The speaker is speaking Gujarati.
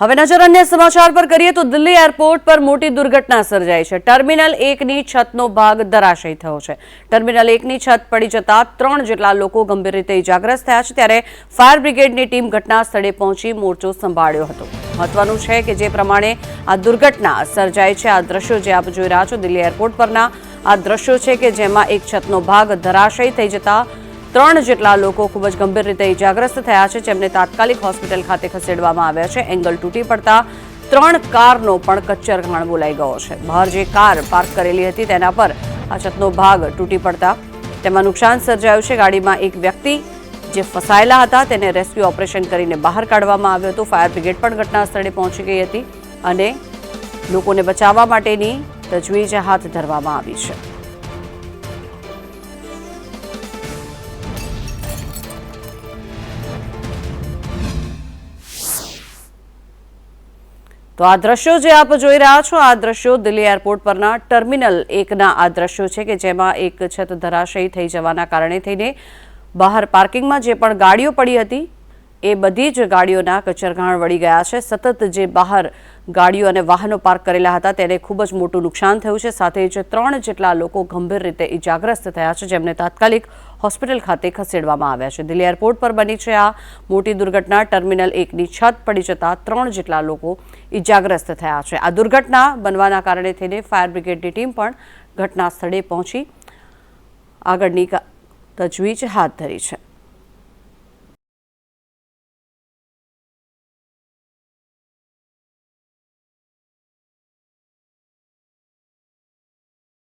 હવે નજર અન્ય સમાચાર પર કરીએ તો દિલ્હી એરપોર્ટ પર મોટી દુર્ઘટના સર્જાઈ છે. ટર્મિનલ એકની છતનો ભાગ ધરાશયી થયો છે. ટર્મિનલ એકની છત પડી જતા ત્રણ જેટલા લોકો ગંભીર રીતે ઇજાગ્રસ્ત થયા છે. ત્યારે ફાયર બ્રિગેડની ટીમ ઘટના સ્થળે પહોંચી મોરચો સંભાળ્યો હતો. મહત્વનું છે કે જે પ્રમાણે આ દુર્ઘટના સર્જાઈ છે. આ દ્રશ્યો જે આપ જોઈ રહ્યા છો દિલ્હી એરપોર્ટ પરના આ દ્રશ્યો છે કે જેમાં એક છતનો ભાગ ધરાશયી થઈ જતા ત્રણ જેટલા લોકો ખૂબ જ ગંભીર રીતે ઇજાગ્રસ્ત થયા છે, જેમને તાત્કાલિક હોસ્પિટલ ખાતે ખસેડવામાં આવ્યા છે. એંગલ તૂટી પડતા ત્રણ કારનો પણ કચ્ચર ઘાણ બોલાઈ ગયો છે. બહાર જે કાર પાર્ક કરેલી હતી, તેના પર આ છતનો ભાગ તૂટી પડતા તેમાં નુકસાન સર્જાયું છે. ગાડીમાં એક વ્યક્તિ જે ફસાયેલા હતા, તેને રેસ્ક્યુ ઓપરેશન કરીને બહાર કાઢવામાં આવ્યો હતો. ફાયર બ્રિગેડ પણ ઘટના સ્થળે પહોંચી ગઈ હતી અને લોકોને બચાવવા માટેની તજવીજ હાથ ધરવામાં આવી છે. તો આ દ્રશ્યો જે આપ જોઈ રહ્યા છો, આ દ્રશ્યો દિલ્હી એરપોર્ટ પરના ટર્મિનલ એકના આ દ્રશ્યો છે કે જેમાં એક છત ધરાશયી થઈ જવાના કારણે થઈને બહાર પાર્કિંગમાં જે પણ ગાડીઓ પડી હતી એ બધી જ ગાડીઓના કચરઘાણ વળી ગયા છે. સતત જે બહાર ગાડીઓ અને વાહનો પાર્ક કરેલા હતા તેને ખૂબ જ મોટું નુકસાન થયું છે. સાથે જ ત્રણ જેટલા લોકો ગંભીર રીતે ઇજાગ્રસ્ત થયા છે, જેમને તાત્કાલિક હોસ્પિટલ ખાતે ખસેડવામાં આવ્યા છે. દિલ્હી એરપોર્ટ પર બની છે આ મોટી દુર્ઘટના. ટર્મિનલ એકની છત પડી જતા ત્રણ જેટલા લોકો ઇજાગ્રસ્ત થયા છે. આ દુર્ઘટના બનવાના કારણે થઈને ફાયર બ્રિગેડની ટીમ પણ ઘટના સ્થળે પહોંચી. આગળની તજવીજ હાથ ધરી છે.